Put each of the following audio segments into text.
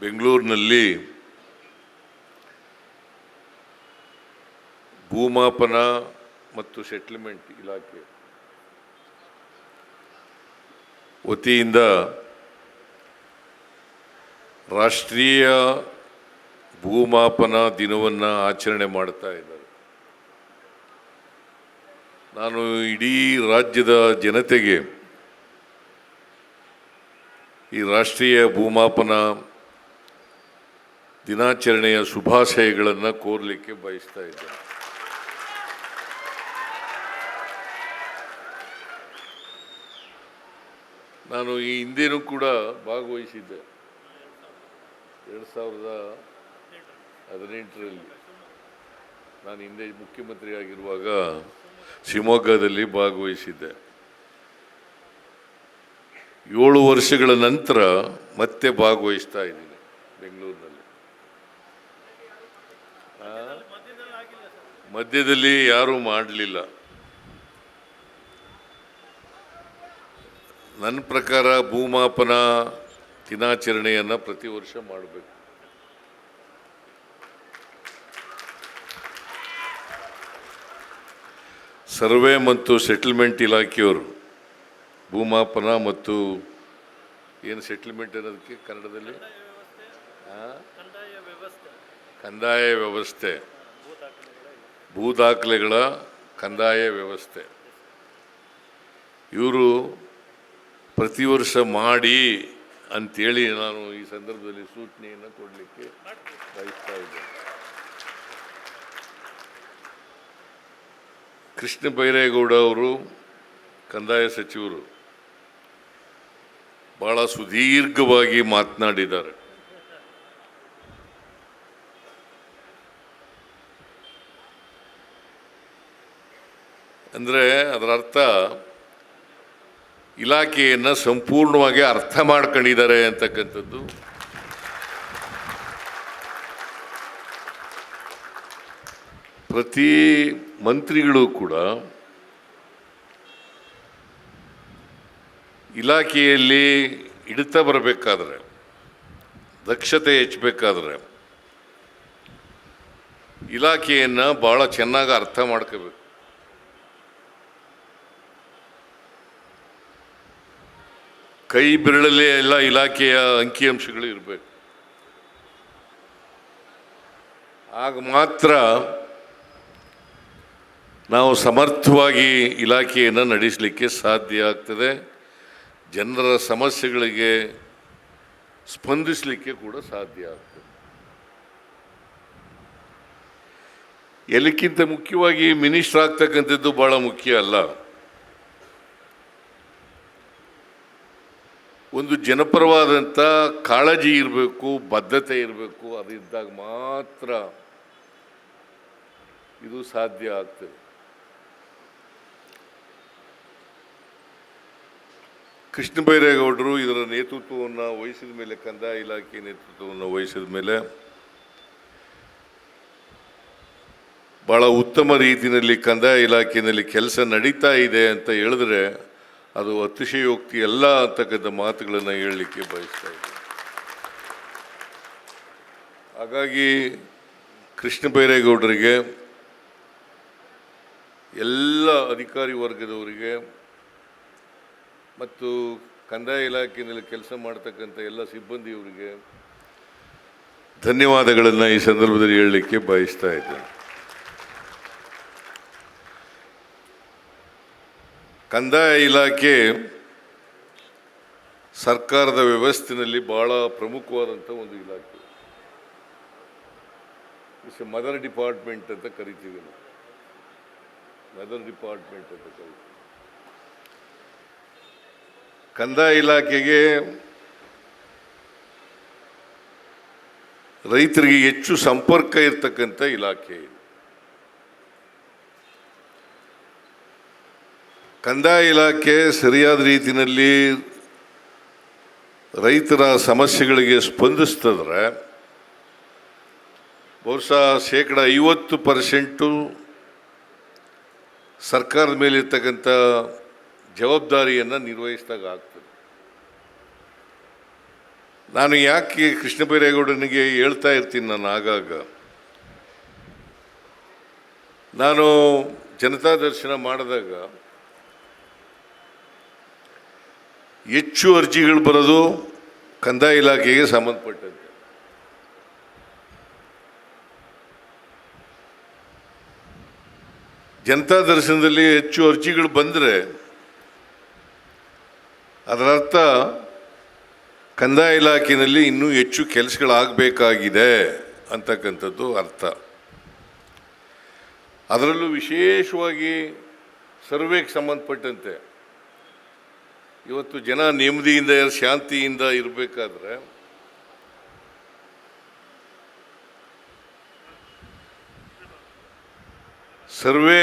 ಬೆಂಗಳೂರಿನಲ್ಲಿ ಭೂಮಾಪನ ಮತ್ತು ಸೆಟ್ಲ್ಮೆಂಟ್ ಇಲಾಖೆ ವತಿಯಿಂದ ರಾಷ್ಟ್ರೀಯ ಭೂಮಾಪನ ದಿನವನ್ನು ಆಚರಣೆ ಮಾಡ್ತಾ ಇದ್ದಾರೆ. ನಾನು ಇಡೀ ರಾಜ್ಯದ ಜನತೆಗೆ ಈ ರಾಷ್ಟ್ರೀಯ ಭೂಮಾಪನ ದಿನಾಚರಣೆಯ ಶುಭಾಶಯಗಳನ್ನು ಕೋರಲಿಕ್ಕೆ ಬಯಸ್ತಾ ಇದ್ದೇನೆ. ನಾನು ಈ ಹಿಂದೆನೂ ಕೂಡ ಭಾಗವಹಿಸಿದ್ದೆ. ಎರಡು ಸಾವಿರದ ಹದಿನೆಂಟರಲ್ಲಿ ನಾನು ಹಿಂದೆ ಮುಖ್ಯಮಂತ್ರಿಯಾಗಿರುವಾಗ ಶಿವಮೊಗ್ಗದಲ್ಲಿ ಭಾಗವಹಿಸಿದ್ದೆ. ಏಳು ವರ್ಷಗಳ ನಂತರ ಮತ್ತೆ ಭಾಗವಹಿಸ್ತಾ ಇದ್ದೀನಿ ಬೆಂಗಳೂರಿನಲ್ಲಿ? ಮಧ್ಯದಲ್ಲಿ ಯಾರೂ ಮಾಡಲಿಲ್ಲ. ನನ್ನ ಪ್ರಕಾರ ಭೂಮಾಪನ ದಿನಾಚರಣೆಯನ್ನು ಪ್ರತಿ ವರ್ಷ ಮಾಡಬೇಕು. ಸರ್ವೆ ಮತ್ತು ಸೆಟಲ್ಮೆಂಟ್ ಇಲಾಖೆಯವರು ಭೂಮಾಪನ ಮತ್ತು ಏನು ಸೆಟಲ್ಮೆಂಟ್ ಅನ್ನೋದಕ್ಕೆ ಕನ್ನಡದಲ್ಲಿ? ಕಂದಾಯ ವ್ಯವಸ್ಥೆ. ಭೂ ದಾಖಲೆಗಳ ಕಂದಾಯ ವ್ಯವಸ್ಥೆ. ಇವರು ಪ್ರತಿ ವರ್ಷ ಮಾಡಿ ಅಂತೇಳಿ ನಾನು ಈ ಸಂದರ್ಭದಲ್ಲಿ ಸೂಚನೆಯನ್ನು ಕೊಡಲಿಕ್ಕೆ ಬಯಸ್ತಾ ಇದ್ದೇನೆ. ಕೃಷ್ಣ ಬೈರೇಗೌಡ ಅವರು ಕಂದಾಯ ಸಚಿವರು ಭಾಳ ಸುದೀರ್ಘವಾಗಿ ಮಾತನಾಡಿದ್ದಾರೆ. ಅಂದರೆ ಅದರ ಅರ್ಥ ಇಲಾಖೆಯನ್ನು ಸಂಪೂರ್ಣವಾಗಿ ಅರ್ಥ ಮಾಡ್ಕೊಂಡಿದ್ದಾರೆ ಅಂತಕ್ಕಂಥದ್ದು. ಪ್ರತಿ ಮಂತ್ರಿಗಳು ಕೂಡ ಇಲಾಖೆಯಲ್ಲಿ ಹಿಡಿತಾ ಬರಬೇಕಾದ್ರೆ, ದಕ್ಷತೆ ಹೆಚ್ಚಬೇಕಾದ್ರೆ ಇಲಾಖೆಯನ್ನು ಭಾಳ ಚೆನ್ನಾಗಿ ಅರ್ಥ ಮಾಡ್ಕೋಬೇಕು. ಕೈ ಬೆರಳಲ್ಲೇ ಎಲ್ಲ ಇಲಾಖೆಯ ಅಂಕಿಅಂಶಗಳು ಇರಬೇಕು. ಆಗ ಮಾತ್ರ ನಾವು ಸಮರ್ಥವಾಗಿ ಇಲಾಖೆಯನ್ನು ನಡೆಸಲಿಕ್ಕೆ ಸಾಧ್ಯ ಆಗ್ತದೆ. ಜನರ ಸಮಸ್ಯೆಗಳಿಗೆ ಸ್ಪಂದಿಸಲಿಕ್ಕೆ ಕೂಡ ಸಾಧ್ಯ ಆಗ್ತದೆ. ಎಲ್ಲಕ್ಕಿಂತ ಮುಖ್ಯವಾಗಿ ಮಿನಿಸ್ಟರ್ ಆಗ್ತಕ್ಕಂಥದ್ದು ಭಾಳ ಮುಖ್ಯ ಅಲ್ಲ. ಒಂದು ಜನಪರವಾದಂಥ ಕಾಳಜಿ ಇರಬೇಕು ಬದ್ಧತೆ ಇರಬೇಕು, ಅದು ಇದ್ದಾಗ ಮಾತ್ರ ಇದು ಸಾಧ್ಯ ಆಗ್ತದೆ. ಕೃಷ್ಣ ಬೈರೇಗೌಡರು ಇದರ ನೇತೃತ್ವವನ್ನು ವಹಿಸಿದ ಮೇಲೆ ಕಂದಾಯ ಇಲಾಖೆ ನೇತೃತ್ವವನ್ನು ವಹಿಸಿದ ಮೇಲೆ ಭಾಳ ಉತ್ತಮ ರೀತಿಯಲ್ಲಿ ಕಂದಾಯ ಇಲಾಖೆಯಲ್ಲಿ ಕೆಲಸ ನಡೀತಾ ಇದೆ ಅಂತ ಹೇಳಿದ್ರೆ ಅದು ಅತಿಶಯೋಕ್ತಿ ಅಲ್ಲ ಅಂತಕ್ಕಂಥ ಮಾತುಗಳನ್ನು ಹೇಳಲಿಕ್ಕೆ ಬಯಸ್ತಾ ಇದ್ದೆ ಹಾಗಾಗಿ ಕೃಷ್ಣ ಬೈರೇಗೌಡರಿಗೆ, ಎಲ್ಲ ಅಧಿಕಾರಿ ವರ್ಗದವರಿಗೆ ಮತ್ತು ಕಂದಾಯ ಇಲಾಖೆಯಲ್ಲಿ ಕೆಲಸ ಮಾಡ್ತಕ್ಕಂಥ ಎಲ್ಲ ಸಿಬ್ಬಂದಿಯವರಿಗೆ ಧನ್ಯವಾದಗಳನ್ನು ಈ ಸಂದರ್ಭದಲ್ಲಿ ಹೇಳಲಿಕ್ಕೆ ಬಯಸ್ತಾ ಇದ್ದೇನೆ. ಕಂದಾಯ ಇಲಾಖೆ ಸರ್ಕಾರದ ವ್ಯವಸ್ಥೆಯಲ್ಲಿ ಬಹಳ ಪ್ರಮುಖವಾದಂಥ ಒಂದು ಇಲಾಖೆ. ಮದರ್ ಡಿಪಾರ್ಟ್ಮೆಂಟ್ ಅಂತ ಕರಿತೀವಿ ನಾವು. ಮದರ್ ಡಿಪಾರ್ಟ್ಮೆಂಟ್ ಅಂತ ಕರಿತೀವಿ. ಕಂದಾಯ ಇಲಾಖೆಗೆ ರೈತರಿಗೆ ಹೆಚ್ಚು ಸಂಪರ್ಕ ಇರತಕ್ಕಂಥ ಇಲಾಖೆ ಇದು. ಕಂದಾಯ ಇಲಾಖೆ ಸರಿಯಾದ ರೀತಿಯಲ್ಲಿ ರೈತರ ಸಮಸ್ಯೆಗಳಿಗೆ ಸ್ಪಂದಿಸ್ತದ್ರೆ ಬಹುಶಃ ಶೇಕಡ ಐವತ್ತು ಪರ್ಸೆಂಟು ಸರ್ಕಾರದ ಮೇಲಿರ್ತಕ್ಕಂಥ ಜವಾಬ್ದಾರಿಯನ್ನು ನಿರ್ವಹಿಸಿದಾಗ ಆಗ್ತದೆ. ನಾನು ಯಾಕೆ ಕೃಷ್ಣ ಬೈರೇಗೌಡನಿಗೆ ಹೇಳ್ತಾ ಇರ್ತೀನಿ ನಾನು ಆಗಾಗ. ನಾನು ಜನತಾ ದರ್ಶನ ಮಾಡಿದಾಗ ಹೆಚ್ಚು ಅರ್ಜಿಗಳು ಬರೋದು ಕಂದಾಯ ಇಲಾಖೆಗೆ ಸಂಬಂಧಪಟ್ಟಂತೆ. ಜನತಾ ದರ್ಶನದಲ್ಲಿ ಹೆಚ್ಚು ಅರ್ಜಿಗಳು ಬಂದರೆ ಅದರರ್ಥ ಕಂದಾಯ ಇಲಾಖೆಯಲ್ಲಿ ಇನ್ನೂ ಹೆಚ್ಚು ಕೆಲಸಗಳಾಗಬೇಕಾಗಿದೆ ಅಂತಕ್ಕಂಥದ್ದು ಅರ್ಥ. ಅದರಲ್ಲೂ ವಿಶೇಷವಾಗಿ ಸರ್ವೆಗೆ ಸಂಬಂಧಪಟ್ಟಂತೆ ಇವತ್ತು ಜನ ನೆಮ್ಮದಿಯಿಂದ, ಶಾಂತಿಯಿಂದ ಇರಬೇಕಾದ್ರೆ ಸರ್ವೆ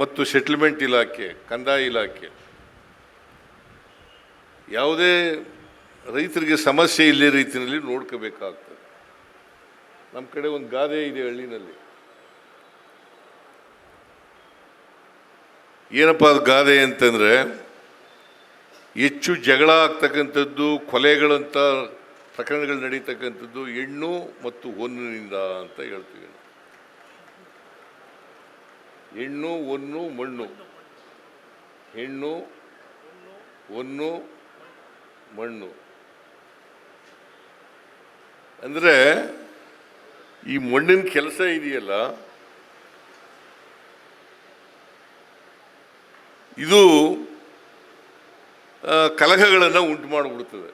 ಮತ್ತು ಸೆಟ್ಲ್ಮೆಂಟ್ ಇಲಾಖೆ, ಕಂದಾಯ ಇಲಾಖೆ, ಯಾವುದೇ ರೈತರಿಗೆ ಸಮಸ್ಯೆ ಇಲ್ಲೇ ರೀತಿಯಲ್ಲಿ ನೋಡ್ಕೋಬೇಕಾಗ್ತದೆ. ನಮ್ಮ ಕಡೆ ಒಂದು ಗಾದೆ ಇದೆ ಹಳ್ಳಿನಲ್ಲಿ. ಏನಪ್ಪ ಅದು ಗಾದೆ ಅಂತಂದರೆ ಹೆಚ್ಚು ಜಗಳ ಆಗ್ತಕ್ಕಂಥದ್ದು ಕೊಲೆಗಳಂಥ ಪ್ರಕರಣಗಳು ನಡೀತಕ್ಕಂಥದ್ದು ಹೆಣ್ಣು ಮತ್ತು ಹೊನ್ನಿನಿಂದ ಅಂತ ಹೇಳ್ತೀವಿ. ಹೆಣ್ಣು, ಹೊನ್ನು, ಮಣ್ಣು. ಹೆಣ್ಣು, ಹೊನ್ನು, ಮಣ್ಣು. ಅಂದರೆ ಈ ಮಣ್ಣಿನ ಕೆಲಸ ಇದೆಯಲ್ಲ? ಇದು ಕಲಹಗಳನ್ನು ಉಂಟು ಮಾಡಿಬಿಡ್ತದೆ